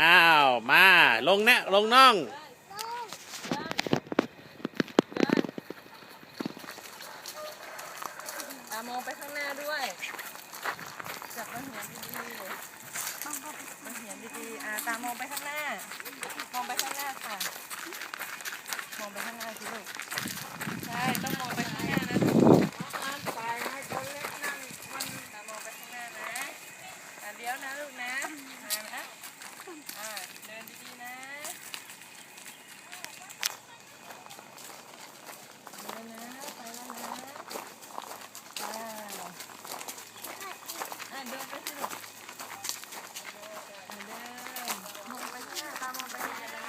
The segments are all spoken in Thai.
อ้าวมาลงแนะลงน่องตามองไปข้างหน้าด้วย จับมาเหียนดีๆมาเหียนดีๆอ่าตามองไปข้างหน้า มองไปข้างหน้าค่ะ มองไปข้างหน้าสิลูก ใช่ ต้องมองไปข้างหน้านะลูกตามองไปข้างหน้านะอ่าเลี้ยวนะลูกนะมานะ อ่าเดินดีๆนะเดินนะไปแล้วนะไปอะเดินไปสิลูกอะเดินมองไปข้างหน้าตามองไปข้างหน้านะ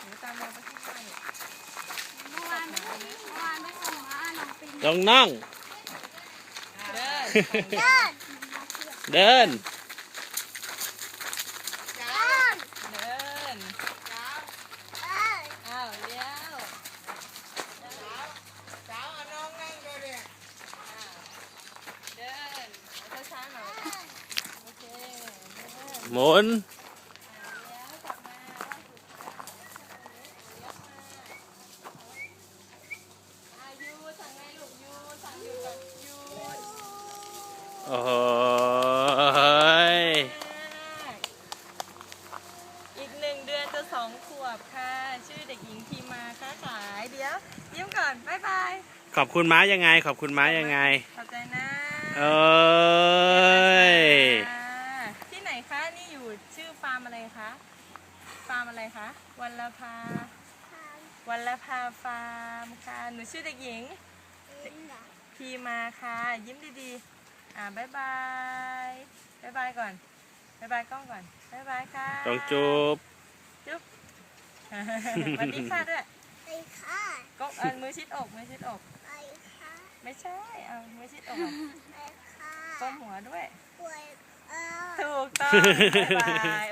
หนูตามองไปข้างหน้าเนี่ยเมื่อวานไม่เมื่อวานไม่ส่งมาน้องปิงลงน่อง เดิน เดิน เดิน เดิน เดิน เดิน อ้าวเลี้ยวเดินเอาช้าๆหน่อยโอเคเดิน หมุน แล้วกลับมาอายุสั่งไงลูกยูสั่งอยู่ กับยูโอ้ยอีกหนึ่งเดือนจะสองขวบค่ะ ชื่อเด็กหญิงทีมาค้าขายเดี๋ยวยิ้มก่อน บ๊ายบาย ขอบคุณม้ายังไง ขอบคุณม้ายังไง ขอบใจนะ เอ้ย อ่าที่ไหนคะ นี่อยู่ชื่ อฟาร์มอะไรคะฟาร์มอะไรคะวัลลภาวัลลภาฟาร์มค่ะหนูชื่อเด็กหญิงพีมาค่ะ ยิ้มดีๆ อ่าบายบายบายบายก่อนบายบายกล้องก่อนบายบายค่ะต้องจูบจุ๊บสวัสดีค่ะด้วยไปค่ะก็เอามือชิดอกมือชิดอกไปค่ะไม่ใช่เอามือชิดอกอะไปค่ะก้มหัวด้วยป่วยเออถูกต้องบายบาย